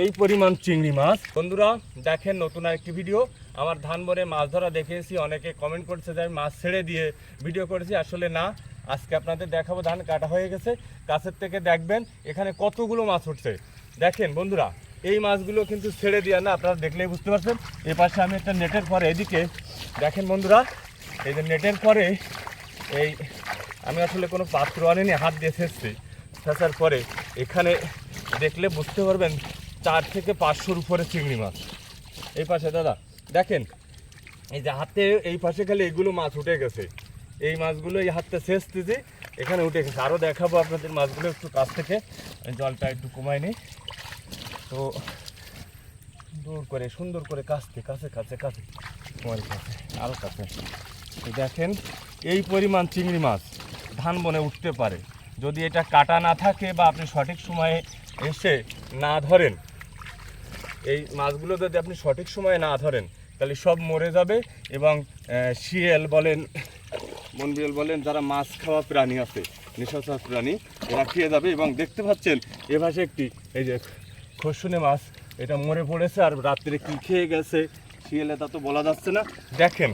এই পরিমাণ চিংড়ি মাছ। বন্ধুরা, দেখেন নতুন একটি ভিডিও আমার ধান বনে মাছ ধরা দেখেছি অনেকে কমেন্ট করছে যে আমি মাছ ছেড়ে দিয়ে ভিডিও করেছি। আসলে না, আজকে আপনাদের দেখাবো, ধান কাটা হয়ে গেছে। কাছের থেকে দেখবেন, এখানে কতগুলো মাছ উঠছে। দেখেন বন্ধুরা, এই মাছগুলো কিন্তু ছেড়ে দেওয়া না, আপনারা দেখলেই বুঝতে পারছেন। এ পাশে আমি একটা নেটের পরে, এদিকে দেখেন বন্ধুরা, এই যে নেটের পরে, এই আমি আসলে কোনো পাত্র আনিনি, হাত দিয়ে ছেঁচছি। ছেঁচার পরে, এখানে দেখলে বুঝতে পারবেন চার থেকে পাঁচশোর উপরে চিংড়ি মাছ। এই পাশে, দাদা, দেখেন, এই যে হাতে এই পাশে খালি এইগুলো মাছ উঠে গেছে। এই মাছগুলো এই হাতে শেষ ছেঁচতেছি এখানে উঠে গেছে। আরও দেখাবো আপনাদের মাছগুলো একটু কাছ থেকে। জলটা একটু কমাই নিই। তো দূর করে, সুন্দর করে কাছতে কাছে কাছে কাছে কাছে আরও কাছে। এই দেখেন, এই পরিমাণ চিংড়ি মাছ ধান বনে উঠতে পারে। যদি এটা কাটা না থাকে বা আপনি সঠিক সময়ে এসে না ধরেন এই মাছগুলো যদি আপনি সঠিক সময়ে না ধরেন, তাহলে সব মরে যাবে এবং শিয়াল বলেন বনবিয়াল বলেন, যারা মাছ খাওয়া প্রাণী আছে, নিশাচর প্রাণী, এরা খেয়ে যাবে এবং দেখতে পাচ্ছেন, এ পাশে একটি, এই যে খসুনে মাছ, এটা মরে পড়েছে আর রাত্রে কি খেয়ে গেছে, শিয়ালে তা তো বলা যাচ্ছে না। দেখেন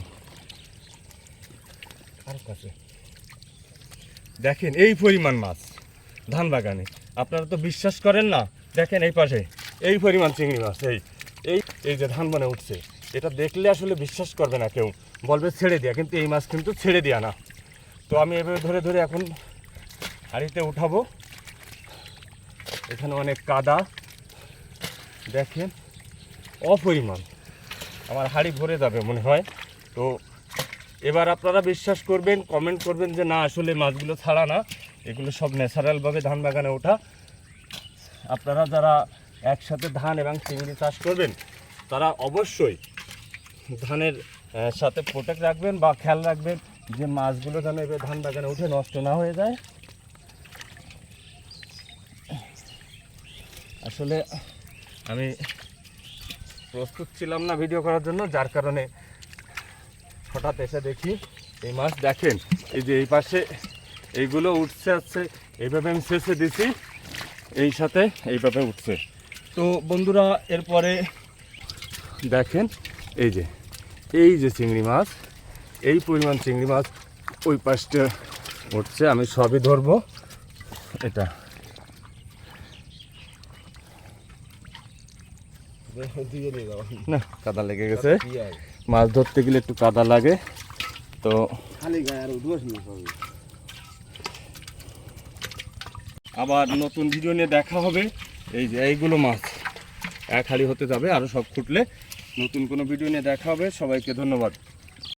আর কাছে দেখেন, এই পরিমাণ মাছ, ধান বাগানে। আপনারা তো বিশ্বাস করেন না? দেখেন এই পাশে। এই পরিমাণ চিংড়ি মাছ, এই এই এই যে ধান বনে উঠছে, এটা দেখলে আসলে বিশ্বাস করবে না কেউ। বলবে ছেড়ে দেয়া, কিন্তু এই মাছ কিন্তু ছেড়ে দেয়া না। তো আমি এভাবে ধরে ধরে এখন হাঁড়িতে উঠাবো। এখানে অনেক কাদা। দেখেন, অপরিমাণ। আমার হাঁড়ি ভরে যাবে মনে হয়। তো এবার আপনারা বিশ্বাস করবেন কমেন্ট করবেন যে না, আসলে মাছগুলো ছাড়া না। এগুলো সব ন্যাচারালভাবে ধান বাগানে ওঠা। আপনারা যারা একসাথে ধান এবং চিংড়ি চাষ করবেন, তারা অবশ্যই ধানের সাথে প্রোটেক্ট রাখবেন বা খেয়াল রাখবেন যে মাছগুলো যেন এবার ধান বাগানে উঠে নষ্ট না হয়ে যায়। আসলে আমি প্রস্তুত ছিলাম না ভিডিও করার জন্য, যার কারণে হঠাৎ এসে দেখি এই মাছ, দেখেন, এই যে এই পাশে এইগুলো উঠছে আসছে এইভাবে আমি শেষে দিছি, এই সাথে এইভাবে উঠছে। তো বন্ধুরা, এরপরে দেখেন, এই যে এই যে চিংড়ি মাছ, এই পরিমাণ চিংড়ি মাছ ওই পাশটা উঠছে, আমি সবই ধরবো। এটা। না, কাদা লেগে গেছে। মাছ ধরতে গেলে একটু কাদা লাগে, তো আবার নতুন ভিডিও নিয়ে দেখা হবে। এই যে, এইগুলো মাছ। এক হাড়ি হতে যাবে আরও সব খুঁটলে নতুন কোনো ভিডিও নিয়ে দেখা হবে। সবাইকে ধন্যবাদ।